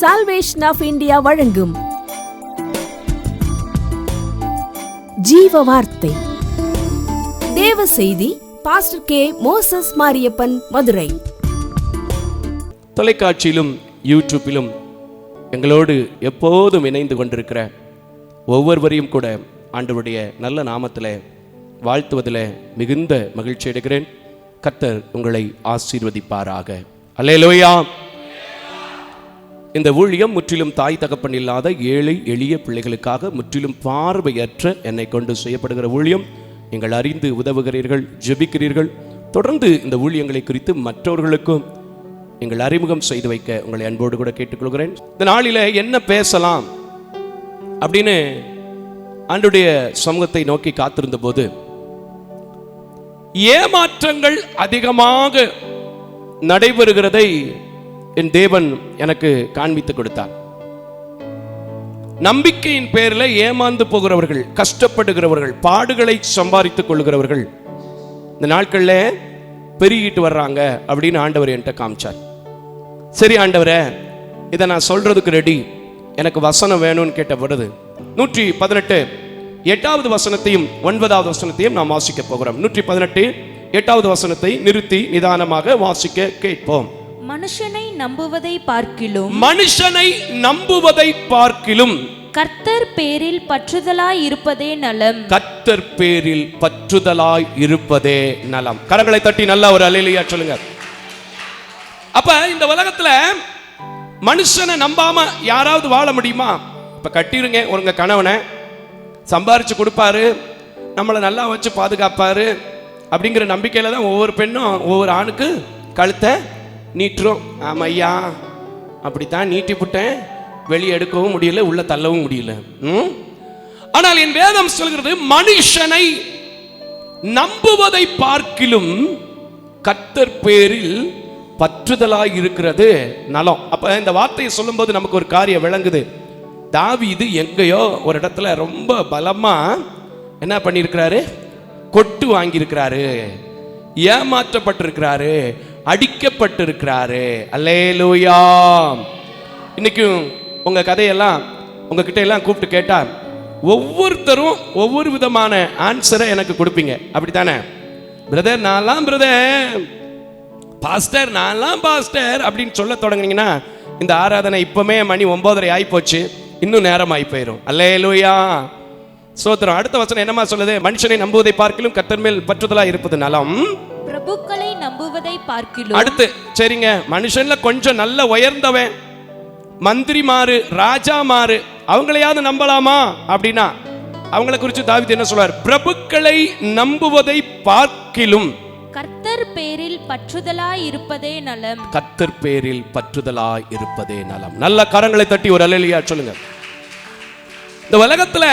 Salvation of India வழங்கும். ஜீவ வார்த்தை தேவ செய்தி pastor K Moses Mariappan Madurai. தொலைக்காட்சியிலும் யூடியூப்பிலும் எங்களோடு எப்போதும் இணைந்து கொண்டிருக்கிற ஒவ்வொருவரையும் கூட ஆண்டவருடைய நல்ல நாமத்தில் வாழ்த்துவதில் மிகுந்த மகிழ்ச்சி அடைகிறேன். கர்த்தர் உங்களை ஆசீர்வதிப்பாராக. அல்லேலூயா! இந்த ஊழியம் முற்றிலும் தாய் தகப்பன் இல்லாத ஏழை எளிய பிள்ளைகளுக்காக முற்றிலும் பார்வையற்ற என்னை கொண்டு செய்யப்படுகிற ஊழியம். நீங்கள் அறிந்து உதவுகிறீர்கள் ஜெபிக்கிறீர்கள். தொடர்ந்து இந்த ஊழியங்களை குறித்து மற்றவர்களுக்கும் நீங்கள் அறிமுகம் செய்து வைக்க உங்களை அன்போடு கூட கேட்டுக்கொள்கிறேன். இந்த நாளில் என்ன பேசலாம் அப்படின்னு ஆண்டுடைய சமூகத்தை நோக்கி காத்திருந்த போது ஏமாற்றங்கள் அதிகமாக நடைபெறுகிறதை என் தேவன் எனக்கு காண்பித்து கொடுத்தார். நம்பிக்கையின் பேரில் ஏமாந்து போகிறவர்கள் கஷ்டப்படுகிறவர்கள் பாடுகளை சம்பாதித்துக் கொள்கிறவர்கள் இந்த நாட்களில் பெருகிட்டு வர்றாங்க அப்படின்னு ஆண்டவர் என்கிட்ட காமிச்சார். சரி ஆண்டவரே இதை நான் சொல்றதுக்கு ரெடி எனக்கு வசனம் வேணும்னு கேட்ட பொழுது நூற்றி பதினெட்டு எட்டாவது வசனத்தையும் ஒன்பதாவது வசனத்தையும் நாம் வாசிக்க போகிறோம். நூற்றி பதினெட்டு எட்டாவது வசனத்தை நிறுத்தி நிதானமாக வாசிக்க கேட்போம். மனுஷனை நம்புவதை பார்க்கிலும் மனுஷனை நம்புவதை பார்க்கிலும் கர்த்தர் பேரில் பற்றுதலாய் இருப்பதே நலம். கத்தர் பேரில் பற்றுதலாய் இருப்பதே நலம். கரங்களை தட்டி நல்லா ஒரு அலையிலையா சொல்லுங்க. அப்ப இந்த உலகத்துல மனுஷனை நம்பாம யாராவது வாழ முடியுமா? இப்ப கட்டிருங்க உங்க கணவனை. சம்பாரிச்சு கொடுப்பாரு. நம்மளை நல்லா வச்சு பாதுகாப்பாரு. அப்படிங்கிற நம்பிக்கையில தான் ஒவ்வொரு பெண்ணும் ஒவ்வொரு ஆணுக்கு கழுத்தை நீட்டுரும் ஆமா ஐயா அப்படித்தான் நீட்டி விட்டேன் வெளியே எடுக்கவும் முடியல உள்ள தள்ளவும் முடியல. ம்? ஆனால் என் வேதம் சொல்கிறது மனுஷனை நம்புவதை பார்க்கிலும் கத்தர் பேரில் பற்றுதலாய் இருக்கிறது நலம். அப்ப இந்த வார்த்தையை சொல்லும்போது நமக்கு ஒரு காரியம் விளங்குது. தாவீது எங்கேயோ ஒரு இடத்துல ரொம்ப பலமா என்ன பண்ணியிருக்கிறாரு? கொட்டு வாங்கியிருக்கிறாரு. ஏமாற்றப்பட்டிருக்கிறாரு. அடிக்கப்பட்டிருக்கிறாரு. அல்லேலூயா. இன்னைக்கும் உங்க கதையெல்லாம் உங்ககிட்ட எல்லாம் கூப்பிட்டு கேட்டா ஒவ்வொருத்தரும் ஒவ்வொரு விதமான ஆன்சரை எனக்கு கொடுப்பீங்க. அப்படித்தானே? பிரதர் நான்லாம் பிரதர் பாஸ்டர் நான்லாம் பாஸ்டர் அப்படின்னு சொல்ல தொடங்குனீங்கன்னா இந்த ஆராதனை இப்பவுமே மணி ஒன்பதரை போச்சு இன்னும் நேரம் ஆகி போயிடும் அல்லேலூயா. சோத்திரம் அடுத்த வசனம் என்னமா சொல்லுது? மனுஷனை நம்புவதை பார்க்கிலும் கத்தர் மேல் பற்றுதலா இருப்பது நலம். பிரபுக்களை நம்புவதை பார்க்கிலும் அடுத்து சரிங்க. மனுஷன்ல கொஞ்சம் நல்ல உயர்ந்தவன் மந்திரி மாறு ராஜா மாறு அவங்களையாவது நம்பலாமா? அப்படின்னா அவங்கள குறித்து தாவித் என்ன சொல்றார்? பிரபுக்களை நம்புவதை பார்க்கிலும். கர்த்தர் பேரில் பற்றுதலாய் இருப்பதே நலம். கத்தர் பேரில் பற்றுதலாய் இருப்பதே நலம். நல்ல கரங்களை தட்டி ஒரு அலையிலியா சொல்லுங்க. இந்த உலகத்துல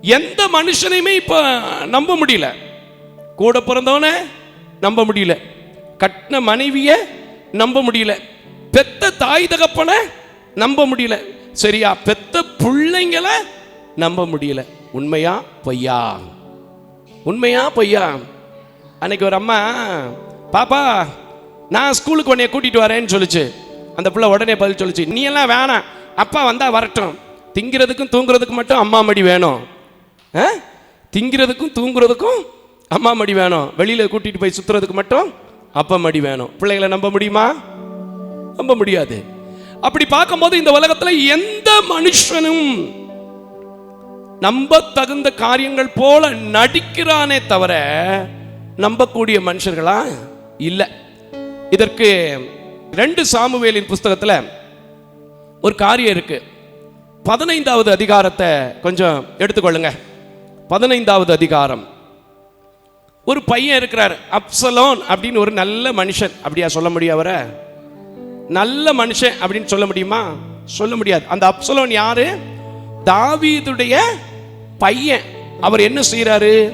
எந்த மனுஷனையுமே இப்ப நம்ப முடியல. கூட பிறந்தவனை நம்ப முடியல. கட்டின மனைவிய நம்ப முடியல. பெத்த தாய் தகப்பனை நம்ப முடியல. சரியா? பெத்த பிள்ளைங்களை நம்ப முடியல. உண்மையா? பொய்யா? உண்மையா? பொய்யா? அன்னைக்கு ஒரு அம்மா பாப்பா நான் ஸ்கூலுக்கு உன்னைய கூட்டிட்டு வரேன்னு சொல்லிச்சு. அந்த பிள்ளை உடனே பதில் சொல்லுச்சு. நீ எல்லாம் வேணாம். அப்பா வந்தா வரட்டும். திங்கிறதுக்கும் தூங்குறதுக்கும் மட்டும் அம்மா மடி வேணும். ஆ? திங்கிறதுக்கும் தூங்குறதுக்கும் அம்மா மடி வேணும். வெளியில கூட்டிட்டு போய் சுத்துறதுக்கு மட்டும் அப்பா மடி வேணும். பிள்ளைகளை நம்ப முடியுமா? நம்ப முடியாது. அப்படி பார்க்கும்போது இந்த உலகத்துல எந்த மனுஷனும் நம்ப தகுந்த காரியங்கள் போல நடிக்கிறானே தவிர நம்பக்கூடிய மனுஷர்களா இல்லை. இதற்கு ரெண்டு சாமுவேலின் புஸ்தகத்தில் ஒரு காரியம் இருக்கு. பதினைந்தாவது அதிகாரத்தை கொஞ்சம் எடுத்துக்கொள்ளுங்க. பதினைந்தாவது அதிகாரம். ஒரு பையன் இருக்கிறார் அப்சலோன் அப்படின்னு ஒரு நல்ல மனுஷன். அப்படியா சொல்ல முடியும் அவரை? நல்ல மனுஷன் அப்படின்னு சொல்ல முடியுமா? சொல்ல முடியாது. அந்த அப்சலோன் யாரு? தாவீதுடைய பையன். அவர் என்ன செய்யறாரு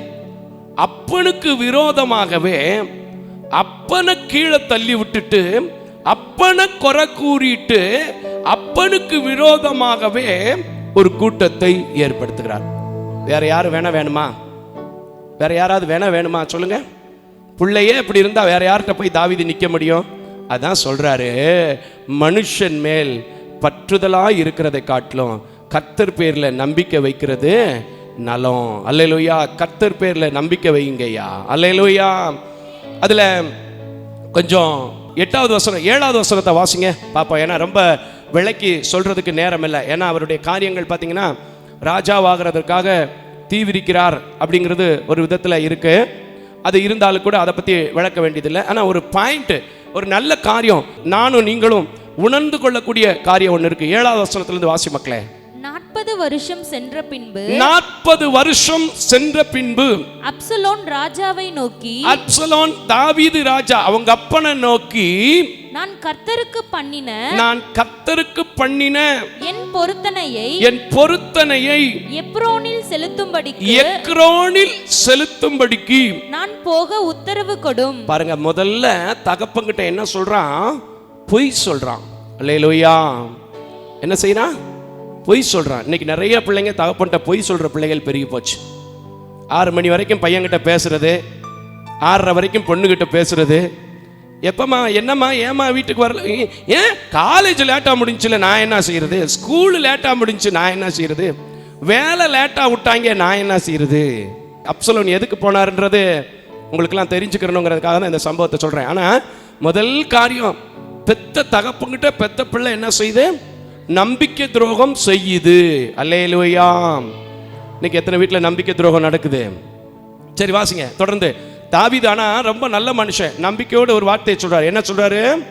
அப்பனுக்கு விரோதமாகவே அப்பனை கீழே தள்ளி விட்டுட்டு அப்பனை குறை கூறிட்டு அப்பனுக்கு விரோதமாகவே ஒரு கூட்டத்தை ஏற்படுத்துகிறார். வேற யாரு வேணா வேணுமா? வேற யாராவது வேணா வேணுமா? சொல்லுங்க. பிள்ளையே இப்படி இருந்தா வேற யார்கிட்ட போய் தாவிதி நிக்க முடியும்? அதான் சொல்றாரு மனுஷன் மேல் பற்றுதலா இருக்கிறதை காட்டிலும் கத்தர் பேர்ல நம்பிக்கை வைக்கிறது நலம். அல்லேலூயா கத்தர் பேர்ல நம்பிக்கை வைங்கய்யா அல்லேலூயா. அதுல கொஞ்சம் எட்டாவது வசனம் ஏழாவது வசனத்தை வாசிங்க. பாப்போம் ஏன்னா ரொம்ப விளக்கி சொல்றதுக்கு நேரம் இல்லை ஏன்னா அவருடைய காரியங்கள் பார்த்தீங்கன்னா ராஜாவாகிறதுக்காக தீவிரிக்கிறார் அப்படிங்கிறது ஒரு விதத்தில் இருக்கு. அது இருந்தாலும் கூட அதை பற்றி விளக்க வேண்டியதில்லை. ஆனால் ஒரு பாயிண்ட் ஒரு நல்ல காரியம் நானும் நீங்களும் உணர்ந்து கொள்ளக்கூடிய காரியம் ஒன்று இருக்கு. ஏழாவது வசனத்திலிருந்து வாசி மக்களே. நாற்பது வருஷம் சென்ற பின்பு நாற்பது வருஷம் சென்ற பின்பு அப்சலோன் ராஜாவை நோக்கி அப்சலோன் தாவீது ராஜா அவங்க அப்பனை நோக்கி நான் கர்த்தருக்கு பண்ணின நான் கர்த்தருக்கு பண்ணின என் பொருத்தனையை என் பொருத்தனையை எப்ரோனில் செலுத்தும்படிக்கு எக்ரோனில் செலுத்தும்படிக்கு நான் போக உத்தரவு கொடும். பாருங்க முதல்ல தகப்பங்கிட்ட என்ன சொல்றான்? பொய் சொல்றான். அல்லேலூயா. என்ன செய்யறான் பொய் சொல்றான். இன்னைக்கு நிறைய பிள்ளைங்க தகப்பன்ட்ட பொய் சொல்ற பிள்ளைகள் பெருகி போச்சு. ஆறு மணி வரைக்கும் பையன்கிட்ட பேசுறது ஆறரை வரைக்கும் பொண்ணுகிட்ட பேசுறது எப்பம்மா என்னம்மா ஏம்மா வீட்டுக்கு வரல? ஏ- ஏன் காலேஜ் லேட்டாக முடிஞ்சுல நான் என்ன செய்யறது? ஸ்கூல் லேட்டாக முடிஞ்சு நான் என்ன செய்யறது? வேலை லேட்டாக விட்டாங்க நான் என்ன செய்யறது? அப்சலோன் எதுக்கு போனாருன்றது உங்களுக்கெல்லாம் தெரிஞ்சுக்கிறணுங்கிறதுக்காக தான் இந்த சம்பவத்தை சொல்கிறேன் ஆனால் முதல் காரியம் பெத்த தகப்புங்கிட்ட பெத்த பிள்ளை என்ன செய்யுது? நம்பிக்கை துரோகம் செய்யுது. அல்லையிலுவையாம் இன்னைக்கு எத்தனை வீட்டில் நம்பிக்கை துரோகம் நடக்குது? சரி வாசிங்க. தொடர்ந்து. தாவீது ஆனா ரொம்ப நல்ல மனுஷன். நம்பிக்கையோடு ஒரு வார்த்தையை சொல்றாரு. என்ன சொல்றாரு?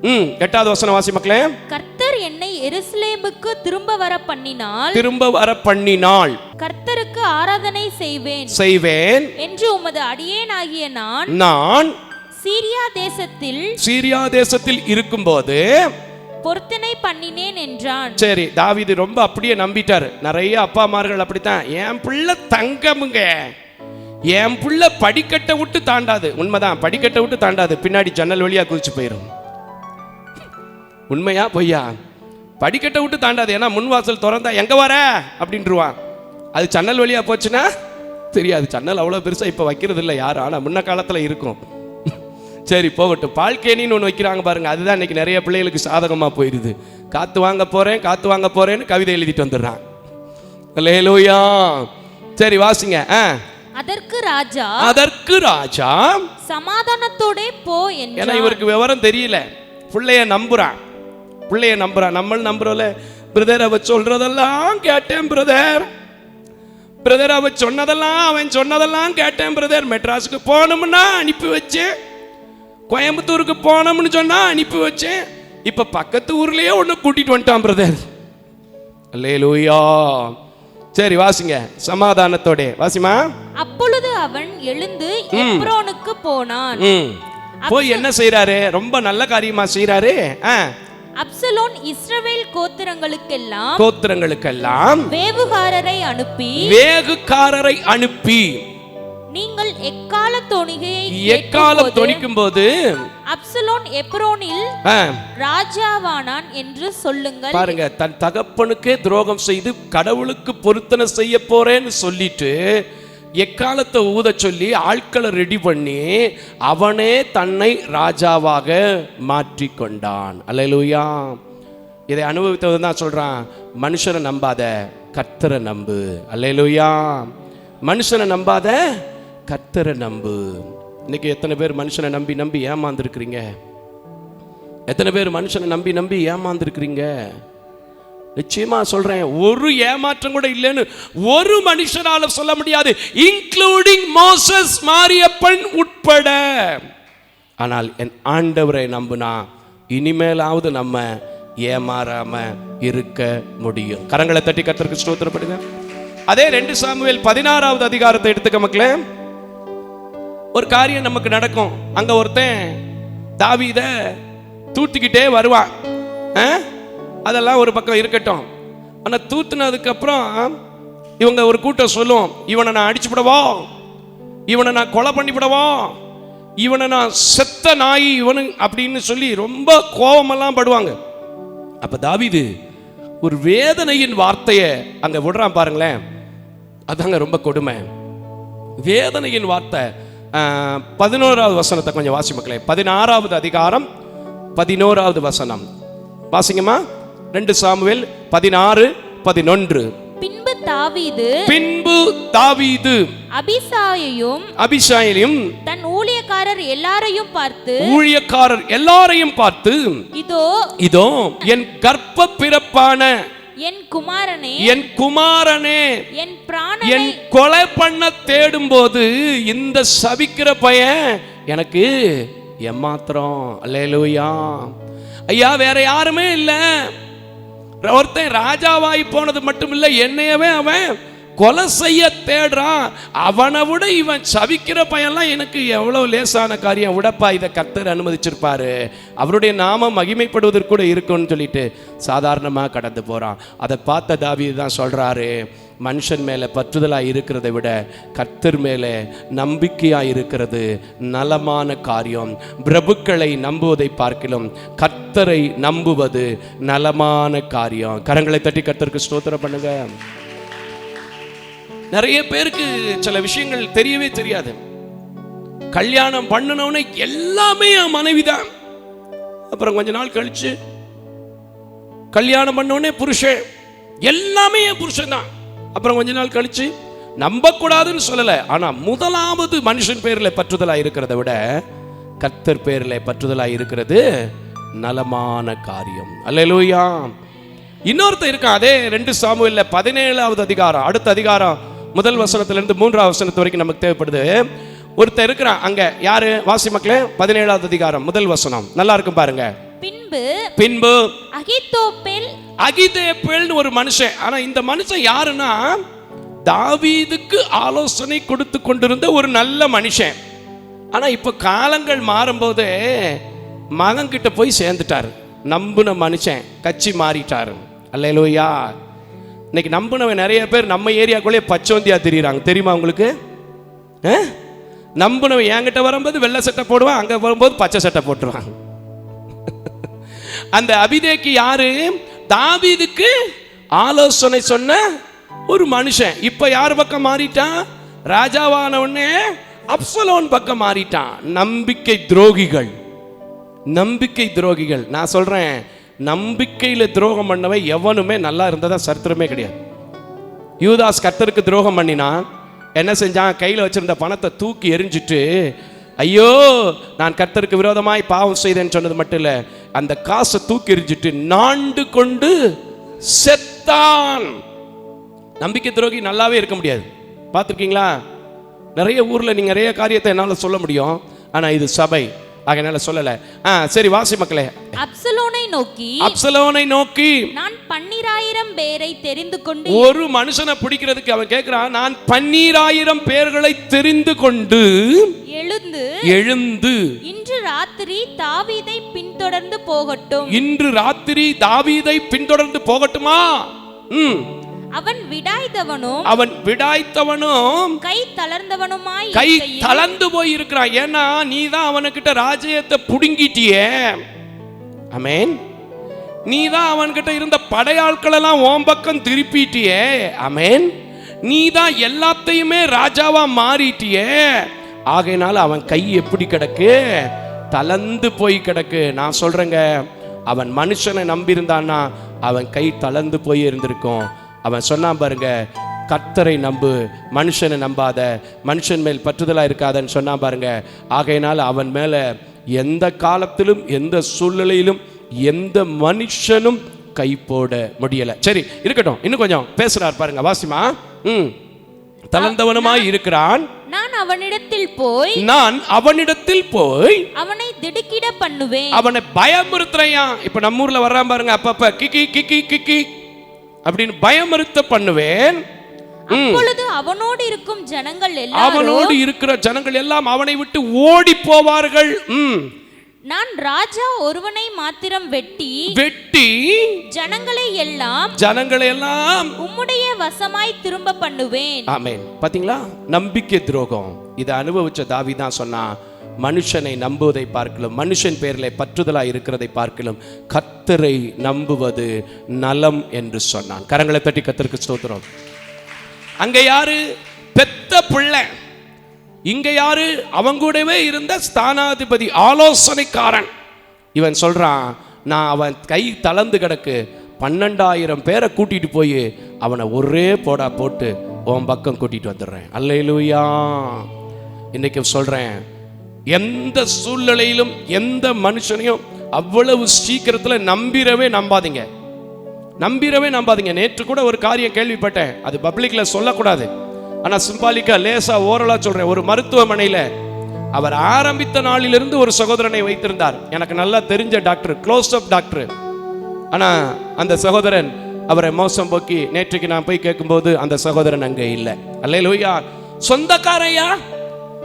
ம் எட்டாவது வசனம் வாசி மக்களே. கர்த்தர் என்னை எருசலேமுக்கு திரும்ப வர பண்ணினால் திரும்ப வர பண்ணினாள் கர்த்தருக்கு ஆராதனை செய்வேன். செய்வேன். என்று உமது அடியேனாகிய நான் நான் சீரியா தேசத்தில் சீரியா தேசத்தில் இருக்கும்போது பொருத்தனை பண்ணினேன் என்றான். சரி தாவீது ரொம்ப அப்படியே நம்பிட்டாரு. நிறைய அப்பா அம்மார்கள் அப்படித்தான். என் பிள்ளை தங்கமுங்க. என் புள்ள படிக்கட்டை விட்டு தாண்டாது. உண்மைதான் படிக்கட்டை விட்டு தாண்டாது. பின்னாடி ஜன்னல் வழியா குதிச்சு போயிடும் உண்மையா பொய்யா? படிக்கட்டை விட்டு தாண்டாது. ஏன்னா முன்வாசல் திறந்தா எங்க வர? அப்படின்ட்டுருவான் அது ஜன்னல் வழியா போச்சுன்னா தெரியாது. ஜன்னல் அவ்வளோ பெருசா இப்போ வைக்கிறது இல்லை யாரும். ஆனால் முன்ன காலத்தில் இருக்கும். சரி போகட்டும். பால்கேணின்னு ஒன்று வைக்கிறாங்க பாருங்க. அதுதான் இன்னைக்கு நிறைய பிள்ளைகளுக்கு சாதகமாக போயிடுது காத்து வாங்க போறேன் காத்து வாங்க போறேன்னு கவிதை எழுதிட்டு வந்துடுறான். லேலூயா சரி வாசிங்க. ஆ. அதற்கு ராஜா அதற்கு ராஜா சமாதானத்தோடே போ ஏன்னா இவருக்கு விவரம் தெரியல. பிள்ளைய நம்புறான். பிள்ளைய நம்புறான். நம்ம நம்புறோம்ல. பிரதர் அவ சொல்றதெல்லாம் கேட்டேன் பிரதர் பிரதர் அவ சொன்னதெல்லாம் அவன் சொன்னதெல்லாம் கேட்டேன் பிரதர் மெட்ராஸுக்கு போனோம்னா அனுப்பி வச்சேன். கோயம்புத்தூருக்கு போனோம்னு சொன்னா அனுப்பி வச்சேன். இப்ப பக்கத்து ஊர்லயே ஒன்று கூட்டிட்டு வந்துட்டான் பிரதர் அல்லேலூயா சரி வாசிங்க. சமாதானத்தோட. வாசிமா அப்பொழுது அவன் எழுந்து எப்ரோனுக்கு போனான். போய் என்ன செய்றாரு? ரொம்ப நல்ல காரியமா செய்றாரு. ஆ, அப்சலோன் இஸ்ரவேல் கோத்திரங்களுக்கெல்லாம் கோத்திரங்களுக்கெல்லாம் வேவுகாரரை அனுப்பி வேகுக்காரரை அனுப்பி நீங்கள் எக்கால தொனிகையை எக்காலம் தொனிக்கும் போது அப்சலோன் எப்ரோனில் ராஜாவானான் என்று சொல்லுங்கள். பாருங்க தன் தகப்பனுக்கே துரோகம் செய்து கடவுளுக்கு பொருத்தனை செய்ய போறேன்னு சொல்லிட்டு எக்காலத்தை ஊத சொல்லி ஆட்களை ரெடி பண்ணி அவனே தன்னை ராஜாவாக மாற்றி கொண்டான் அல்லேலூயா இதை அனுபவித்தது தான் சொல்றான் மனுஷனை நம்பாத கர்த்தரை நம்பு. அல்லேலூயா மனுஷனை நம்பாத கத்தரை நம்பு. இன்னைக்கு எத்தனை பேர் மனுஷனை நம்பி நம்பி ஏமாந்துருக்கிறீங்க? எத்தனை பேர் மனுஷனை நம்பி நம்பி ஏமாந்துருக்கிறீங்க? நிச்சயமா சொல்றேன் ஒரு ஏமாற்றம் கூட இல்லைன்னு ஒரு மனுஷனால சொல்ல முடியாது. இன்க்ளூடிங் மோசஸ் மாரியப்பன் உட்பட. ஆனால் என் ஆண்டவரை நம்புனா இனிமேலாவது நம்ம ஏமாறாம இருக்க முடியும். கரங்களை தட்டி கத்தருக்கு ஸ்தோத்திரப்படுங்க. அதே ரெண்டு சாமுவேல் பதினாறாவது அதிகாரத்தை எடுத்துக்க மக்களே. ஒரு காரியம் நமக்கு நடக்கும். அங்க ஒருத்தன் தாவித தூத்திக்கிட்டே வருவான். அதெல்லாம் ஒரு பக்கம் இருக்கட்டும். ஆனால் தூத்துனதுக்கு அப்புறம் இவங்க ஒரு கூட்டம் சொல்லும். இவனை நான் அடிச்சு விடவோ? இவனை நான் கொலை பண்ணி விடவோ? இவனை நான் செத்த நாய் இவனு அப்படின்னு சொல்லி ரொம்ப கோபமெல்லாம் படுவாங்க. அப்ப தாவிது ஒரு வேதனையின் வார்த்தையை அங்க விடுறான் பாருங்களேன். அதாங்க ரொம்ப கொடுமை. வேதனையின் வார்த்தை. பதினோராவது வசனத்தை கொஞ்சம் வாசி மக்களே. பதினாறாவது அதிகாரம் பதினோராவது வசனம். வாசிங்கம்மா. ரெண்டு சாமுவேல் பதினாறு பதினொன்று. பின்பு தாவீது பின்பு தாவீது அபிசாயையும் அபிஷாயிலையும் தன் ஊழியக்காரர் எல்லாரையும் பார்த்து ஊழியக்காரர் எல்லாரையும் பார்த்து இதோ இதோ என் கர்ப்ப பிறப்பான என் குமாரனே என் குமாரனே என் பிராணனை என் கொலை பண்ண தேடும் போது இந்த சபிக்கிற பையன் எனக்கு ஏமாத்திரம் அல்லேலூயா. ஐயா வேற யாருமே இல்லை. ஒருத்தன் ராஜாவாய் போனது மட்டும் இல்லை என்னையவே அவன் கொலை செய்ய தேடுறான். அவனை விட இவன் சவிக்கிற பையன்லாம் எனக்கு எவ்வளோ லேசான காரியம். விடப்பா இதை கத்தர் அனுமதிச்சிருப்பாரு. அவருடைய நாமம் மகிமைப்படுவதற்கு கூட இருக்கும்னு சொல்லிட்டு சாதாரணமாக கடந்து போகிறான் அதை பார்த்த தாவி தான் சொல்கிறாரு மனுஷன் மேலே பற்றுதலாக இருக்கிறதை விட கர்த்தர் மேலே நம்பிக்கையாக இருக்கிறது நலமான காரியம். பிரபுக்களை நம்புவதை பார்க்கிலும் கர்த்தரை நம்புவது நலமான காரியம். கரங்களை தட்டி கர்த்தருக்கு ஸ்தோத்திரம் பண்ணுங்க. நிறைய பேருக்கு சில விஷயங்கள் தெரியவே தெரியாது. கல்யாணம் பண்ணினவனே எல்லாமே என் மனைவிதான். அப்புறம் கொஞ்ச நாள் கழிச்சு கல்யாணம் பண்ணவனே புருஷன். எல்லாமே என் புருஷன் தான் அப்புறம் கொஞ்ச நாள் கழிச்சு நம்பக்கூடாதுன்னு சொல்லலை. ஆனா முதலாவது மனுஷன் பேரில் பற்றுதலா இருக்கிறத விட கர்த்தர் பேரில் பற்றுதலா இருக்கிறது நலமான காரியம். அல்லேலூயா. இன்னொருத்தன் இருக்கான். அதே ரெண்டு சாமுவில் பதினேழாவது அதிகாரம் அடுத்த அதிகாரம் முதல் வசனத்துல இருந்து மூன்றாவது வசனத்து வரைக்கும் நமக்கு தேவைப்படுது. ஒருத்தன் இருக்கிறான் அங்க யாரு? வாசி மக்களே பதினேழாவது அதிகாரம் முதல் வசனம். நல்லா இருக்கும் பாருங்க. பின்பு பின்பு அகித்தோப்பேல் அகிதேப்பேல்னு ஒரு மனுஷன். ஆனா இந்த மனுஷன் யாருன்னா? தாவீதுக்கு ஆலோசனை கொடுத்து கொண்டிருந்த ஒரு நல்ல மனுஷன். ஆனா இப்ப காலங்கள் மாறும்போது மகன் கிட்ட போய் சேர்ந்துட்டாரு. நம்புன மனுஷன் கட்சி மாறிட்டாரு. அல்லேலூயா. இன்னைக்கு நம்புனவன் நிறைய பேர் நம்ம ஏரியாக்குள்ளே பச்சோந்தியா தெரியுறாங்க. தெரியுமா உங்களுக்கு? ஆ? நம்புனவன் என்கிட்ட வரும்போது வெள்ளை சட்டை போடுவான் அங்க வரும்போது பச்சை சட்டை போட்டுருவாங்க அந்த அபிதேக்கு யாரு? தாவீதுக்கு ஆலோசனை சொன்ன ஒரு மனுஷன். இப்ப யார் பக்கம் மாறிட்டான் ராஜாவான உடனே அப்சலோன் பக்கம் மாறிட்டான். நம்பிக்கை துரோகிகள். நம்பிக்கை துரோகிகள். நான் சொல்றேன் நம்பிக்கையில் துரோகம் பண்ணவை எவனுமே நல்லா இருந்ததா சரித்திரமே கிடையாது. யூதாஸ் கர்த்தருக்கு துரோகம் பண்ணினான் என்ன செஞ்சான்? கையில் வச்சிருந்த பணத்தை தூக்கி எரிஞ்சிட்டு ஐயோ நான் கர்த்தருக்கு விரோதமாய் பாவம் செய்தேன்னு சொன்னது மட்டும் இல்லை அந்த காசை தூக்கி எரிஞ்சிட்டு நாண்டு கொண்டு செத்தான். நம்பிக்கை துரோகி நல்லாவே இருக்க முடியாது. பார்த்துருக்கீங்களா? நிறைய ஊரில் நீங்கள் நிறைய காரியத்தை என்னால் சொல்ல முடியும் ஆனால் இது சபை. என்னால் சொல்லலை. சரி வாசி மக்களே. அப்சலோனை நோக்கி அப்சலோனை நோக்கி நான் பன்னிராயிரம் பேரை தெரிந்து கொண்டு ஒரு மனுஷனை பிடிக்கிறதுக்கு அவன் கேட்கிறான் நான் பன்னீராயிரம் பேர்களை தெரிந்து கொண்டு எழுந்து எழுந்து இன்று ராத்திரி தாவீதை பின்தொடர்ந்து போகட்டும். இன்று ராத்திரி தாவீதை பின்தொடர்ந்து போகட்டுமா? ம். அவன் விடாய்த்தவனும் அவன் விடாய்த்தவனும் கை தளர்ந்தவனுமாய் கை தளர்ந்து போய் இருக்கிறான் ஏன்னா நீ தான் அவனுக்கிட்ட ராஜ்யத்தை புடுங்கிட்டியே. அமேன் நீ தான் அவன்கிட்ட இருந்த படையாட்கள் எல்லாம் உன் பக்கம் திருப்பிட்டியே. அமேன் நீ தான் எல்லாத்தையுமே ராஜாவா மாறிட்டியே. ஆகையினால அவன் கை எப்படி கிடக்கு? தளர்ந்து போய் கிடக்கு. நான் சொல்றேங்க அவன் மனுஷனை நம்பியிருந்தான்னா அவன் கை தளர்ந்து போய் இருந்திருக்கும். அவன் சொன்னான் பாருங்க கர்த்தரை நம்பு மனுஷனை நம்பாத மனுஷன் மேல் பற்றுதலா இருக்காதன்னு சொன்னான் பாருங்க. ஆகையினால அவன் மேல எந்த காலத்திலும் எந்த சூழ்நிலையிலும் எந்த மனுஷனும் கை போட முடியல. சரி இருக்கட்டும். இன்னும் கொஞ்சம் பேசுறார் பாருங்க வாசிமா. ம். தளர்ந்தவனுமாய் இருக்கிறான். நான் அவனிடத்தில் போய் நான் அவனிடத்தில் போய் அவனை திடுக்கிட பண்ணுவேன். அவனை பயமுறுத்துறையா இப்ப நம்ம ஊர்ல வர்றான் பாருங்க அப்பப்ப. கிக்கி கிக்கி கிக்கி அப்படின்னு பயமுறுத்த பண்ணுவேன். அப்பொழுது அவனோடு இருக்கும் ஜனங்கள் எல்லாரும் அவனோடு இருக்கிற ஜனங்கள் எல்லாம் அவனை விட்டு ஓடி போவார்கள். ம். நான் ராஜா ஒருவனை மாத்திரம் வெட்டி வெட்டி ஜனங்களை எல்லாம் ஜனங்களை எல்லாம் உம்முடைய வசமாய் திரும்ப பண்ணுவேன். ஆமென். பாத்தீங்களா? நம்பிக்கை துரோகம். இதை அனுபவிச்ச தாவி தான் சொன்னா மனுஷனை நம்புவதை பார்க்கலாம் மனுஷன் பேரில் பற்றுதலாக இருக்கிறதை பார்க்கலாம் கத்தரை நம்புவது நலம் என்று சொன்னான். கரங்களை தட்டி கத்தருக்கு ஸ்தோத்திரம். அங்கே யாரு? பெத்த பிள்ளை. இங்க யாரு? அவங்க கூடவே இருந்த ஸ்தானாதிபதி ஆலோசனைக்காரன். இவன் சொல்றான் நான் அவன் கை தளர்ந்து கிடக்கு. பன்னெண்டாயிரம் பேரை கூட்டிட்டு போய் அவனை ஒரே போடா போட்டு உன் பக்கம் கூட்டிட்டு வந்துடுறேன். அல்லையிலுயா இன்னைக்கு சொல்றேன் எந்த சூழ்நிலையிலும் எந்த மனுஷனையும் அவ்வளவு சீக்கிரத்தில் நம்பிரவே நம்பாதீங்க. நம்பிரவே நம்பாதீங்க. நேற்று கூட ஒரு காரியம் கேள்விப்பட்டேன். அது பப்ளிக்ல சொல்லக்கூடாது. ஆனா சிம்பாலிக்கா லேசா ஓரலாக சொல்றேன். ஒரு மருத்துவமனையில அவர் ஆரம்பித்த நாளிலிருந்து ஒரு சகோதரனை வைத்திருந்தார். எனக்கு நல்லா தெரிஞ்ச டாக்டர் க்ளோஸ் அப் டாக்டர். ஆனா அந்த சகோதரன் அவரை மோசம் போக்கி நேற்றுக்கு நான் போய் கேட்கும்போது அந்த சகோதரன் அங்கே இல்லை. அல்லையா சொந்தக்காரையா?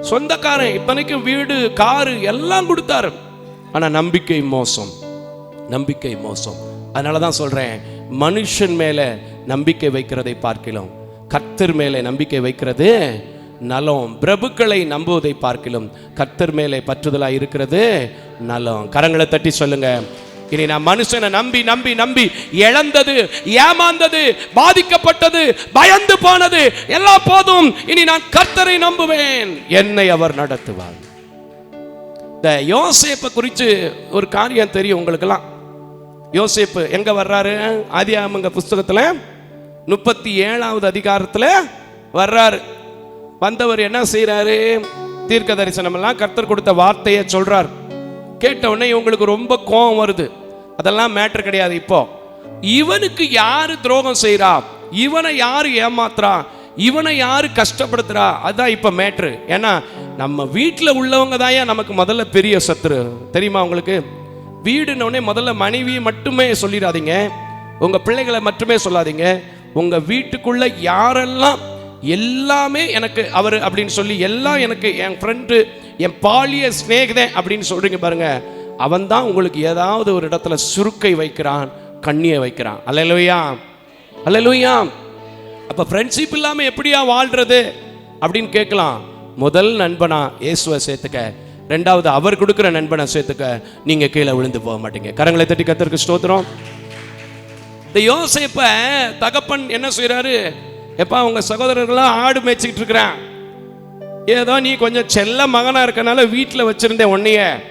சொந்தக்காரன் இத்தனைக்கும் வீடு காரு எல்லாம் கொடுத்தாரு. ஆனா நம்பிக்கை மோசம். நம்பிக்கை மோசம். அதனால தான் சொல்றேன் மனுஷன் மேல நம்பிக்கை வைக்கிறதை பார்க்கலாம் கர்த்தர் மேலே நம்பிக்கை வைக்கிறது நலம். பிரபுக்களை நம்புவதை பார்க்கலாம் கர்த்தர் மேலே பற்றுதலாக இருக்கிறது நலம். கரங்களை தட்டி சொல்லுங்க. இனி நான் மனுஷனை நம்பி நம்பி நம்பி இழந்தது ஏமாந்தது பாதிக்கப்பட்டது பயந்து போனது எல்லா போதும் இனி நான் கர்த்தரை நம்புவேன். என்னை அவர் நடத்துவார். இந்த யோசேப்பை குறித்து ஒரு காரியம் தெரியும் உங்களுக்கெல்லாம். யோசேப்பு எங்க வர்றாரு? ஆதியாமங்க புஸ்தகத்தில் முப்பத்தி ஏழாவது அதிகாரத்தில் வர்றாரு. வந்தவர் என்ன செய்கிறாரு தீர்க்க தரிசனம் எல்லாம் கர்த்தர் கொடுத்த வார்த்தையை சொல்றார். கேட்டவுடனே இவங்களுக்கு ரொம்ப கோபம் வருது. அதெல்லாம் மேட்ரு கிடையாது இப்போ. இவனுக்கு யாரு துரோகம் செய்கிறா இவனை யாரு ஏமாத்துறா? இவனை யாரு கஷ்டப்படுத்துறா? அதான் இப்போ மேட்ரு ஏன்னா நம்ம வீட்டில் உள்ளவங்க தான் நமக்கு முதல்ல பெரிய சத்துரு? தெரியுமா உங்களுக்கு? வீடுனோடனே முதல்ல மனைவியை மட்டுமே சொல்லிடாதீங்க. உங்கள் பிள்ளைகளை மட்டுமே சொல்லாதீங்க. உங்கள் வீட்டுக்குள்ளே யாரெல்லாம் எல்லாமே எனக்கு அவர் அப்படின்னு சொல்லி எல்லாம் எனக்கு என் ஃப்ரெண்டு என் பாலிய சிநேகிதன் அப்படின்னு சொல்றீங்க பாருங்க. அவன் தான் உங்களுக்கு ஏதாவது ஒரு இடத்துல சுருக்கை வைக்கிறான் கண்ணியை வைக்கிறான். அல்லையா அல்லையா அப்ப ஃப்ரெண்ட்ஷிப் இல்லாம எப்படியா வாழ்றது அப்படின்னு கேட்கலாம். முதல் நண்பனா இயேசுவை சேர்த்துக்க. ரெண்டாவது அவர் கொடுக்குற நண்பனை சேர்த்துக்க. நீங்க கீழே விழுந்து போக மாட்டீங்க. கரங்களை தட்டி கத்தருக்கு ஸ்தோத்திரம். இந்த யோசிப்ப தகப்பன் என்ன செய்கிறாரு எப்பா உங்கள் சகோதரர்கள்லாம் ஆடு மேய்ச்சிக்கிட்டு இருக்கிறான். ஏதோ நீ கொஞ்சம் செல்ல மகனா இருக்கனால வீட்டில் வச்சிருந்தேன் உன்னைய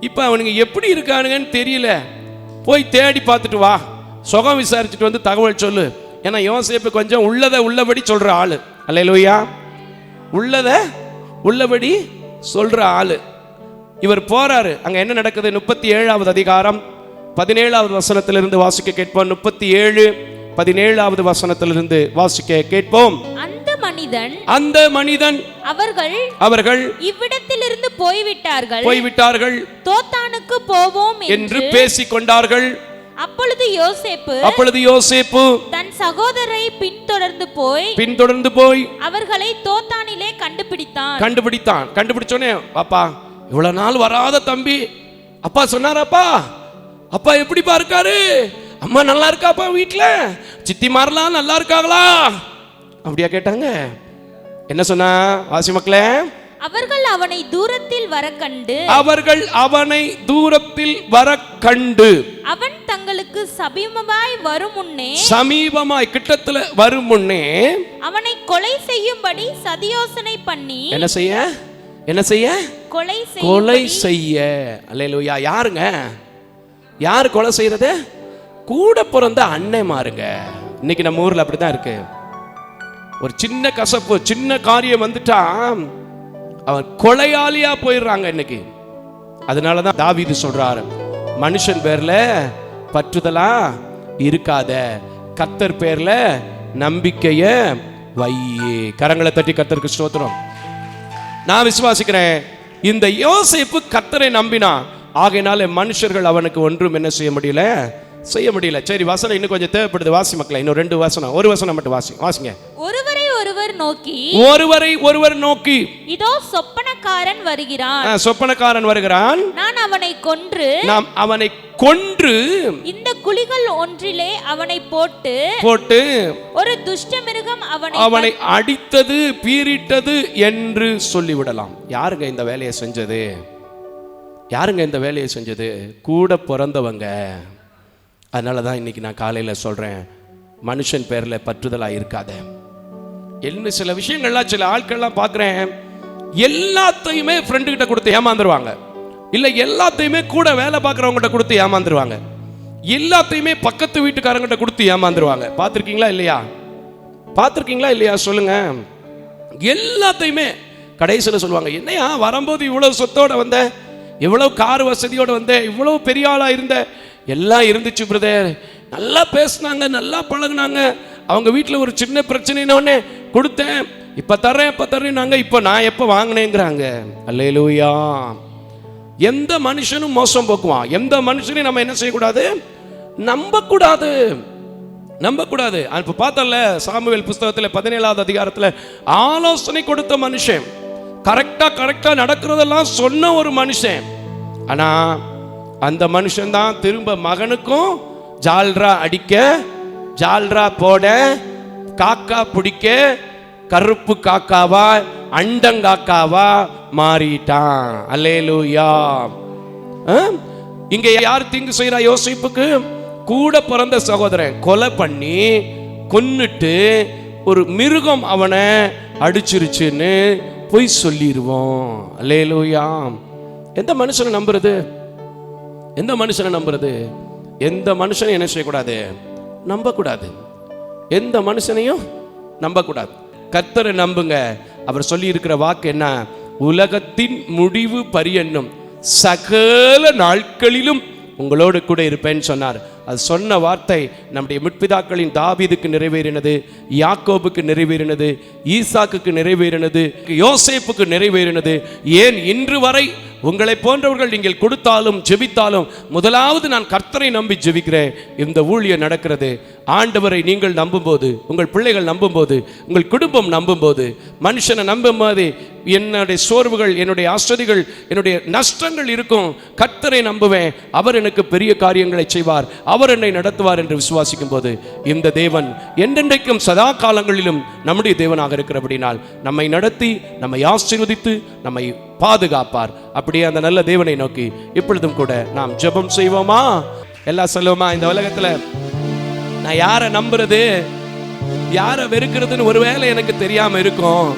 இப்போ அவனுங்க எப்படி இருக்கானுங்கன்னு தெரியல. போய் தேடி பார்த்துட்டு வா. சுகம் விசாரிச்சுட்டு வந்து தகவல் சொல்லு. ஏன்னா யோசேப்பு கொஞ்சம் உள்ளதை உள்ளபடி சொல்ற ஆளு. லோய்யா உள்ளத உள்ளபடி சொல்ற ஆளு. இவர் போறாரு. அங்க என்ன நடக்குது? முப்பத்தி ஏழாவது அதிகாரம். பதினேழாவது வசனத்திலிருந்து வாசிக்க கேட்போம். முப்பத்தி ஏழு பதினேழாவது வசனத்திலிருந்து வாசிக்க கேட்போம். அந்த மனிதன் அந்த மனிதன் அவர்கள் அவர்கள் இவ்விடத்திலிருந்து போய்விட்டார்கள். போய்விட்டார்கள். தோத்தானுக்கு போவோம் என்று பேசிக் கொண்டார்கள் அப்பொழுது யோசேப்பு அப்பொழுது யோசேப்பு தன் சகோதரை பின்தொடர்ந்து போய் பின்தொடர்ந்து போய் அவர்களை தோத்தானிலே கண்டுபிடித்தான். கண்டுபிடித்தான். கண்டுபிடிச்சோனே பாப்பா இவ்வளவு நாள் வராத தம்பி. அப்பா சொன்னாராப்பா. அப்பா எப்படிப்பா இருக்காரு? அம்மா நல்லா இருக்காப்பா வீட்ல? சித்திமாரெல்லாம் நல்லா இருக்காங்களா? அப்படியா கேட்டாங்க? என்ன சொன்னா வாசி மக்களே? அவர்கள் அவனை தூரத்தில் வர கண்டு. அவர்கள் அவனை தூரத்தில் வர கண்டு. அவன் தங்களுக்கு சமீபமாய் வரும் முன்னே சமீபமாய் கிட்டத்துல வரும் முன்னே அவனை கொலை செய்யும்படி சதியோசனை பண்ணி என்ன செய்ய? என்ன செய்ய? கொலை கொலை செய்ய. செய்ய அல்லேலூயா. யாருங்க? யார் கொலை செய்யறது? கூட பிறந்த அண்ணன் மாறுங்க இன்னைக்கு நம்ம ஊர்ல அப்படிதான் இருக்கு. ஒரு சின்ன கசப்பு சின்ன காரியம் வந்துட்டா அவன் கொலையாளியா போயிடுறாங்க இன்னைக்கு. அதனால தான் சொல்றாரு மனுஷன் பேர்ல பற்றுதலா இருக்காத. கத்தர் பேர்ல நம்பிக்கைய வையே. கரங்களை தட்டி கத்தருக்கு ஸ்தோத்திரம். நான் விசுவாசிக்கிறேன் இந்த யோசிப்பு கத்தரை நம்பினா ஆகையினால மனுஷர்கள் அவனுக்கு ஒன்றும் என்ன செய்ய முடியல? செய்ய முடியல. சரி வசனம் இன்னும் கொஞ்சம் தேவைப்படுது. வாசி மக்களை இன்னும் ரெண்டு வசனம். ஒரு வசனம் மட்டும் வாசி வாசிங்க. ஒரு நோக்கி ஒருவரை ஒருவர் நோக்கி. இதோ சொப்பனக்காரன் வருகிறான். சொப்பனக்காரன் வருகிறான். நான் அவனை கொன்று நாம் அவனை கொன்று இந்த குழிகள் ஒன்றிலே அவனை போட்டு போட்டு ஒரு துஷ்ட மிருகம் அவனை அவனை அடித்தது பீறிட்டது என்று சொல்லிவிடலாம். யாருங்க இந்த வேலையை செஞ்சது? யாருங்க இந்த வேலையை செஞ்சது? கூட பிறந்தவங்க. அதனால தான் இன்னைக்கு நான் காலையில் சொல்கிறேன் மனுஷன் பேரில் பற்றுதலாக இருக்காத. என்ன சில விஷயங்கள்லாம் சில ஆட்கள்லாம் பார்க்குறேன். எல்லாத்தையுமே ஃப்ரெண்டு கிட்ட கொடுத்து ஏமாந்துருவாங்க. இல்லை எல்லாத்தையுமே கூட வேலை பார்க்குறவங்ககிட்ட கொடுத்து ஏமாந்துருவாங்க. எல்லாத்தையுமே பக்கத்து வீட்டுக்காரங்கிட்ட கொடுத்து ஏமாந்துருவாங்க. பார்த்துருக்கீங்களா இல்லையா? பார்த்துருக்கீங்களா இல்லையா? சொல்லுங்க. எல்லாத்தையுமே கடைசியில் சொல்லுவாங்க என்னையா வரும்போது இவ்வளோ சொத்தோட வந்த இவ்வளோ கார் வசதியோட வந்த இவ்வளோ பெரிய ஆளாக இருந்த எல்லாம் இருந்துச்சு பிரதர் நல்லா பேசினாங்க நல்லா பழகுனாங்க. அவங்க வீட்டில் ஒரு சின்ன பிரச்சனைனோடனே கொடுத்தேன். இப்போ தர்றேன் இப்போ தர்றேன்னாங்க இப்போ நான் எப்போ வாங்கினேங்கிறாங்க. அல்லேலூயா. எந்த மனுஷனும் மோசம் போக்குவான். எந்த மனுஷனையும் நம்ம என்ன செய்யக்கூடாது? நம்பக்கூடாது. நம்பக்கூடாது. இப்போ பார்த்தல சாமுவேல் புஸ்தகத்தில் பதினேழாவது அதிகாரத்தில் ஆலோசனை கொடுத்த மனுஷன். கரெக்டாக கரெக்டாக நடக்கிறதெல்லாம் சொன்ன ஒரு மனுஷன். ஆனால் அந்த மனுஷன் தான் திரும்ப மகனுக்கும் ஜால்ரா அடிக்க ஜால்ரா போட காக்கா பிடிக்க கருப்பு காக்காவா அண்டங்காக்காவா மாறிட்டான். அல்லேலூயா. ஆ? இங்க யார் தீங்கு செய்யறா யோசிப்புக்கு? கூட பிறந்த சகோதரன் கொலை பண்ணி கொன்னுட்டு ஒரு மிருகம் அவனை அடிச்சிருச்சுன்னு பொய் சொல்லிடுவோம் அல்லேலூயா. எந்த மனுஷனை நம்புறது? எந்த மனுஷனை நம்புறது? எந்த மனுஷனை என்ன செய்யக்கூடாது? நம்பக்கூடாது. எந்த மனுஷனையும் நம்பக்கூடாது. கர்த்தரை நம்புங்க. அவர் சொல்லி இருக்கிற வாக்கு என்ன? உலகத்தின் முடிவு பரியன்னும். சகல நாட்களிலும் உங்களோடு கூட இருப்பேன்னு சொன்னார். அது சொன்ன வார்த்தை நம்முடைய முற்பிதாக்களின் தாவீதுக்கு நிறைவேறினது யாக்கோபுக்கு நிறைவேறினது ஈசாக்குக்கு நிறைவேறினது யோசேப்புக்கு நிறைவேறினது. ஏன் இன்று வரை உங்களை போன்றவர்கள் நீங்கள் கொடுத்தாலும் ஜெபித்தாலும் முதலாவது நான் கர்த்தரை நம்பி ஜெபிக்கிறேன். இந்த ஊழியம் நடக்கிறது. ஆண்டவரை நீங்கள் நம்பும்போது உங்கள் பிள்ளைகள் நம்பும்போது உங்கள் குடும்பம் நம்பும்போது மனுஷனை நம்பும்போது என்னுடைய சோர்வுகள் என்னுடைய அசதிகள் என்னுடைய நஷ்டங்கள் இருக்கும். கர்த்தரை நம்புவேன். அவர் எனக்கு பெரிய காரியங்களை செய்வார். அவர் என்னை நடத்துவார் என்று விசுவாசிக்கும் போது இந்த தேவன் என்றென்றைக்கும் சதா காலங்களிலும் நம்முடைய தேவனாக இருக்கிறபடினால் நம்மை நடத்தி நம்மை ஆசீர்வதித்து நம்மை பாதுகாப்பார். அப்படியே அந்த நல்ல தேவனை நோக்கி இப்பொழுதும் கூட நாம் ஜெபம் செய்வோமா? எல்லாம் சொல்லுவோமா இந்த உலகத்துல? நான் யாரை நம்புறது? யாரை வெறுக்கிறதுன்னு ஒருவேளை எனக்கு தெரியாம இருக்கும்.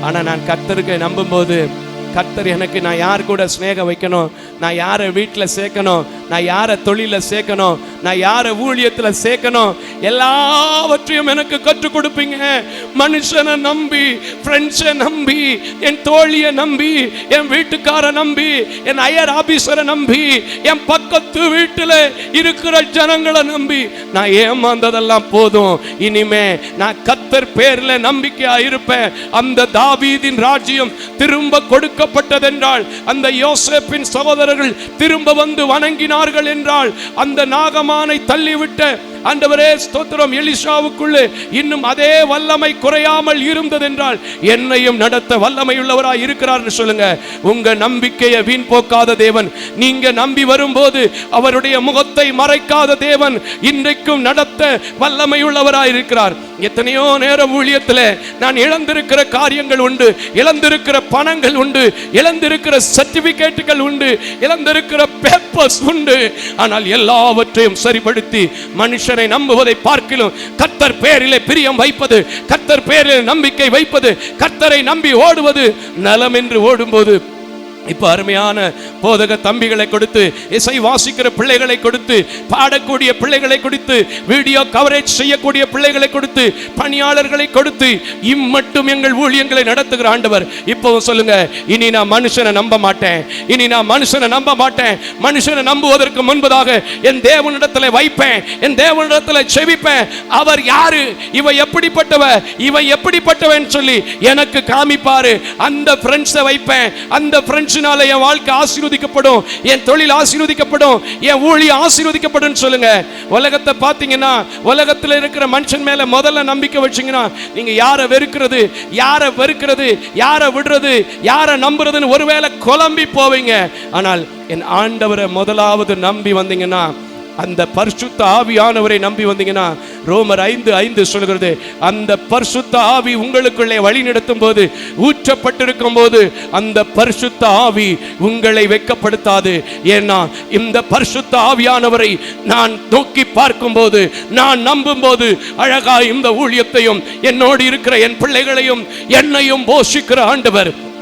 ஆனா நான் கர்த்தருக்கு நம்பும்போது கர்த்தர் எனக்கு நான் யார் கூட ஸ்நேகம் வைக்கணும்? நான் யாரை வீட்டில் சேர்க்கணும்? நான் யாரை தொழிலில் சேர்க்கணும்? நான் யாரை ஊழியத்தில் சேர்க்கணும்? எல்லாவற்றையும் எனக்கு கற்றுக் கொடுப்பீங்க. மனுஷனை நம்பி ஃப்ரெண்ட்ஸை நம்பி என் தோழியை நம்பி என் வீட்டுக்கார நம்பி என் ஐயர் ஆபீசரை நம்பி என் பக்கத்து வீட்டில் இருக்கிற ஜனங்களை நம்பி நான் ஏமாந்ததெல்லாம் போதும். இனிமே நான் கத்தர் பேர்ல நம்பிக்கையா இருப்பேன். அந்த தாவீதின் ராஜ்யம் திரும்ப கொடுக்கப்பட்டதென்றால் அந்த யோசப்பின் சகோதரர்கள் திரும்ப வந்து வணங்கின தள்ளினார்கள் என்றால் அந்த நாகமானை தள்ளிவிட்ட ஆண்டவரே ஸ்தோத்திரம் எலிஷாவுக்குள்ளே இன்னும் அதே வல்லமை குறையாமல் இருந்ததென்றால் என்னையும் நடத்த வல்லமை உள்ளவராய் இருக்கிறார் சொல்லுங்க. உங்க நம்பிக்கையை வீண் போக்காத தேவன். நீங்க நம்பி வரும்போது அவருடைய முகத்தை மறைக்காத தேவன் இன்றைக்கும் நடத்த வல்லமை உள்ளவராய் இருக்கிறார். எத்தனையோ நேரம் ஊழியத்தில் நான் இழந்திருக்கிற காரியங்கள் உண்டு இழந்திருக்கிற பணங்கள் உண்டு இழந்திருக்கிற சர்டிபிகேட்டுகள் உண்டு இழந்திருக்கிற பேப்பர்ஸ் உண்டு ஆனால் எல்லாவற்றையும் சரிப்படுத்தி மனுஷனை நம்புவதை பார்க்கிலும் கத்தர் பேரிலே பிரியம் வைப்பது கத்தர் பேரில் நம்பிக்கை வைப்பது கத்தரை நம்பி ஓடுவது நலம் என்று ஓடும்போது இப்போ அருமையான போதக தம்பிகளை கொடுத்து இசை வாசிக்கிற பிள்ளைகளை கொடுத்து பாடக்கூடிய பிள்ளைகளை கொடுத்து வீடியோ கவரேஜ் செய்யக்கூடிய பிள்ளைகளை கொடுத்து பணியாளர்களை கொடுத்து இம்மட்டும் எங்கள் ஊழியங்களை நடத்துகிற ஆண்டவர். இப்போ சொல்லுங்க இனி நான் மனுஷனை நம்ப மாட்டேன். இனி நான் மனுஷனை நம்ப மாட்டேன். மனுஷனை நம்புவதற்கு முன்பதாக என் தேவனிடத்தில் வைப்பேன். என் தேவனிடத்தில் செவிப்பேன் அவர் யாரு? இவ எப்படிப்பட்டவ? இவன் எப்படிப்பட்டவன் சொல்லி எனக்கு காமிப்பாரு. அந்த ஃப்ரெண்ட்ஸை வைப்பேன். அந்த ஃப்ரெண்ட்ஸினால என் வாழ்க்கை ஆசீர்வதிக்கப்படும் என் தொழில் ஆசீர்வதிக்கப்படும் என் ஊழி ஆசீர்வதிக்கப்படும் சொல்லுங்க. உலகத்தை பார்த்தீங்கன்னா உலகத்தில் இருக்கிற மனுஷன் மேல முதல்ல நம்பிக்கை வச்சீங்கன்னா நீங்க யாரை வெறுக்கிறது யாரை வெறுக்கிறது யாரை விடுறது யாரை நம்புறதுன்னு ஒருவேளை குழம்பி போவீங்க. ஆனால் என் ஆண்டவரை முதலாவது நம்பி வந்தீங்கன்னா அந்த பரிசுத்த ஆவியானவரை நம்பி வந்தீங்கன்னா ரோமர் ஐந்து ஐந்து சொல்கிறது அந்த பரிசுத்த ஆவி உங்களுக்குள்ளே வழி நடத்தும் போது ஊற்றப்பட்டிருக்கும் போது அந்த பரிசுத்த ஆவி உங்களை வெட்கப்படுத்தாது. ஏன்னா இந்த பரிசுத்த ஆவியானவரை நான் நோக்கி பார்க்கும்போது நான் நம்பும்போது அழகா இந்த ஊழியத்தையும் என்னோடு இருக்கிற என் பிள்ளைகளையும் என்னையும் போஷிக்கிற ஆண்டவர்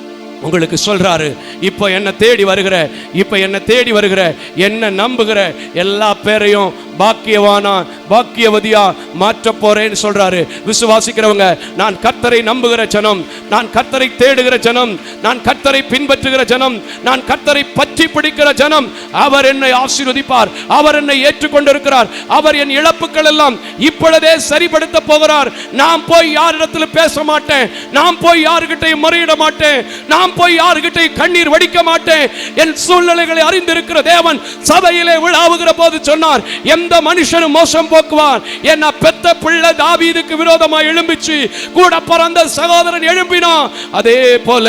உங்களுக்கு சொல்றாரு இப்போ என்ன தேடி வருகிற இப்போ என்ன தேடி வருகிற என்ன நம்புகிற எல்லா பேரையும் பாக்கியவானா பாக்கியவதியா மாற்ற போறேன்னு சொல்றாரு. விசுவாசிக்கிறவங்க நான் கர்த்தரை நம்புகிற ஜனம் நான் கர்த்தரை தேடுகிற ஜனம் நான் கர்த்தரை பின்பற்றுகிற ஜனம் நான் கர்த்தரை பற்றி பிடிக்கிற ஜனம் அவர் என்னை ஆசீர்வதிப்பார் அவர் என்னை ஏற்றுக்கொண்டிருக்கிறார் அவர் என் இழப்புகள் எல்லாம் இப்பொழுதே சரிப்படுத்த போகிறார். நான் போய் யாரிடத்தில் பேச மாட்டேன் நான் போய் யாருகிட்டையும் முறையிட மாட்டேன் நான் போய் யாருகிட்டையும் கண்ணீர் வடிக்க மாட்டேன். என் சூழ்நிலைகளை அறிந்திருக்கிற தேவன் சபையிலே விழாவுகிற போது சொன்னார் எந்த மனுஷனும் மோசம் போக்குவான். என்ன பெத்த பிள்ளை தாவீதுக்கு விரோதமா எழும்பிச்சு கூட பிறந்த சகோதரன் எழும்பினான். அதே போல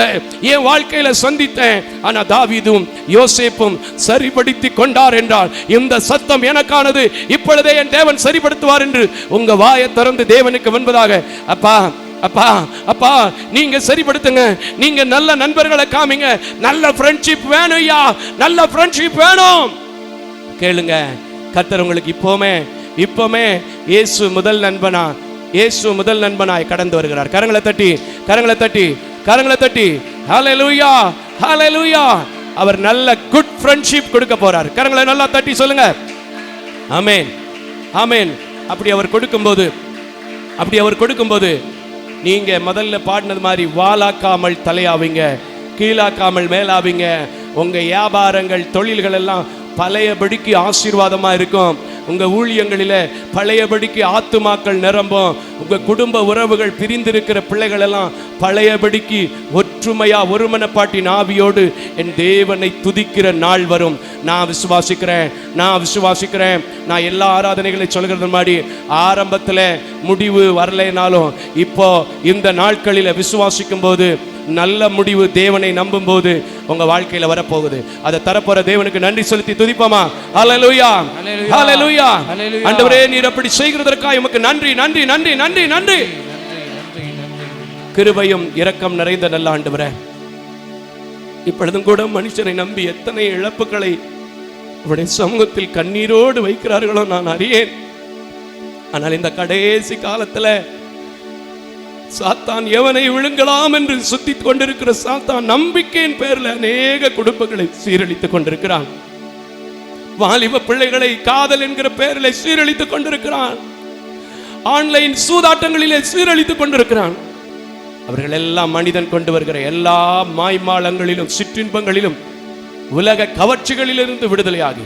என் வாழ்க்கையில சந்தித்தேன். ஆனா தாவீதும் யோசேப்பும் சரிபடுத்தி கொண்டார் என்றால் இந்த சத்தம் எனக்கானது இப்பொழுதே என் தேவன் சரிப்படுத்துவார் என்று உங்க வாயை திறந்து தேவனுக்கு வென்பதாக அப்பா அப்பா அப்பா நீங்க சரிப்படுத்துங்க. நீங்க நல்ல நண்பர்களை காமிங்க. நல்ல ஃப்ரெண்ட்ஷிப் வேணும் ஐயா. நல்ல ஃப்ரெண்ட்ஷிப் வேணும். கேளுங்க கத்தர் உங்களுக்கு இப்போமே இப்போமே இயேசு முதல் நண்பனா இயேசு முதல் நண்பனாய் கடந்து வருகிறார். கரங்களை தட்டி கரங்களை தட்டி கரங்களை தட்டி. ஹalleluya லூயா அவர் நல்ல குட் ஃப்ரெண்ட்ஷிப் கொடுக்க போறார். கரங்களை நல்லா தட்டி சொல்லுங்க. ஆமேன் ஆமேன் அப்படி அவர் கொடுக்கும்போது அப்படி அவர் கொடுக்கும்போது நீங்க முதல்ல பாடினது மாதிரி வாலாக்காமல் தலையாவீங்க கீழாக்காமல் மேலாவீங்க. உங்க வியாபாரங்கள் தொழில்கள் எல்லாம் பழையபடிக்கு ஆசீர்வாதமா இருக்கும். உங்கள் ஊழியங்களில் பழையபடிக்கு ஆத்துமாக்கள் நிரம்பும். உங்கள் குடும்ப உறவுகள் பிரிந்திருக்கிற பிள்ளைகளெல்லாம் பழையபடிக்கு ஒற்றுமையா ஒருமனப்பாட்டின் ஆவியோடு என் தேவனை துதிக்கிற நாள் வரும். நான் விசுவாசிக்கிறேன் நான் விசுவாசிக்கிறேன். நான் எல்லா ஆராதனைகளை சொல்கிறது மாதிரி ஆரம்பத்தில் முடிவு வரலைனாலும் இப்போ இந்த நாட்களில் விசுவாசிக்கும் போது நல்ல முடிவு தேவனை நம்பும் போது உங்க வாழ்க்கையில வரப்போகுது. அதை தரப்போற தேவனுக்கு நன்றி செலுத்தி துதிப்போமா? ஹalleluya ஹalleluya ஆண்டவரே நீர் அப்படி செய்கிறதற்காக உமக்கு நன்றி நன்றி நன்றி நன்றி நன்றி. கிருபையும் இரக்கம் நிறைந்த நல்ல ஆண்டவரே இப்பொழுதும் கூட மனுஷனை நம்பி எத்தனை இழப்புகளை அவருடைய சமூகத்தில் கண்ணீரோடு வைக்கிறார்களோ நான் அறியேன். ஆனால் இந்த கடைசி காலத்துல சாத்தான் எவனை விழுங்கலாம் என்று சுத்தி கொண்டிருக்கிற சாத்தான் நம்பிக்கையின் பேரில் அநேக குடும்பங்களை சீரழித்துக் கொண்டிருக்கிறான். வாலிப பிள்ளைகளை காதல் என்கிற பெயரில் சீரழித்துக் கொண்டிருக்கிறான். ஆன்லைன் சூதாட்டங்களிலே சீரழித்துக் கொண்டிருக்கிறான். அவர்கள் எல்லாம் மனிதன் கொண்டு வருகிற எல்லா மாய்மாலங்களிலும் சிற்றின்பங்களிலும் உலக கவர்ச்சிகளிலிருந்து விடுதலையாகி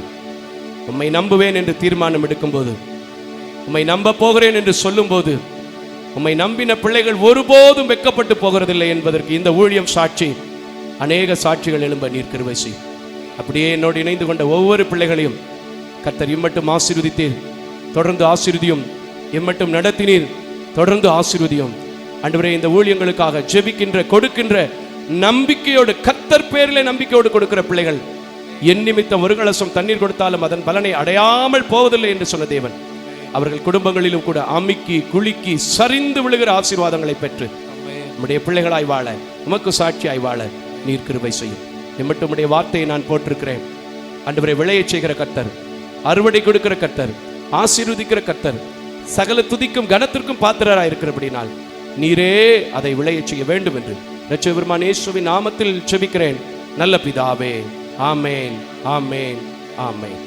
உம்மை நம்புவேன் என்று தீர்மானம் எடுக்கும்போது உம்மை நம்ப போகிறேன் என்று சொல்லும்போது உம்மை நம்பின பிள்ளைகள் ஒருபோதும் வெக்கப்பட்டு போகிறதில்லை என்பதற்கு இந்த ஊழியம் சாட்சி. அநேக சாட்சிகள் எழும்ப நீர் கிருபை செய் அப்படியே என்னோடு இணைந்து கொண்ட ஒவ்வொரு பிள்ளைகளையும் கர்த்தர் இம்மட்டும் ஆசீர்வதித்தீர். தொடர்ந்து ஆசீர்வதியும். இம்மட்டும் நடத்தினீர். தொடர்ந்து ஆசீர்வதியும். அன்றுவரே இந்த ஊழியங்களுக்காக ஜெபிக்கின்ற கொடுக்கின்ற நம்பிக்கையோடு கத்தர் பேரில் நம்பிக்கையோடு கொடுக்கிற பிள்ளைகள் என் நிமித்தம் ஒரு கலசம் தண்ணீர் கொடுத்தாலும் அதன் பலனை அடையாமல் போவதில்லை என்று சொன்ன தேவன். அவர்கள் குடும்பங்களிலும் கூட அமுக்கி குலுக்கி சரிந்து விழுகிற ஆசீர்வாதங்களை பெற்று நம்முடைய பிள்ளைகளாய் வாழ உமக்கு சாட்சியாய் வாழ நீர் கிருபை செய்யும். எம்மட்டும் வார்த்தையை நான் போட்டிருக்கிறேன். அன்றுவரை விளையச் செய்கிற கர்த்தர் அறுவடை கொடுக்கிற கர்த்தர் ஆசீர்வதிக்கிற கர்த்தர் சகல துதிக்கும் கனத்திற்கும் பாத்திரராய் இருக்கிறபடினால் நீரே அதை விளையச் செய்ய வேண்டும் என்று லட்ச பெருமான் இயேசுவின் நாமத்தில் செபிக்கிறேன். நல்ல பிதாவே ஆமேன் ஆமேன் ஆமேன்.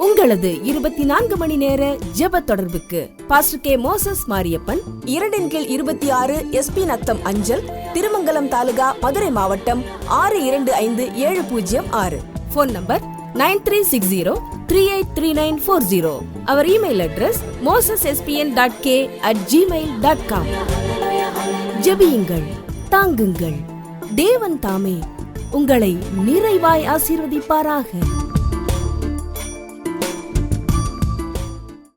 உங்களது இருபத்தி நான்கு மணி நேர ஜெப தொடர்புக்கு பாஸ்டர் கே மோசஸ் மாரியப்பன் இரண்டின் கீழ் இருபத்தி ஆறு எஸ்பி நத்தம் அஞ்சல் திருமங்கலம் தாலுகா மதுரை மாவட்டம் ஆறு இரண்டு ஐந்து ஏழு பூஜ்ஜியம் ஆறு. Phone number nine three six zero three eight three nine four zero our email address Moses SBN dot K at Gmail dot com ஜெபியுங்கள் தாங்குங்கள். தேவன் தாமே உங்களை நிறைவாய் ஆசீர்வதிப்பாராக.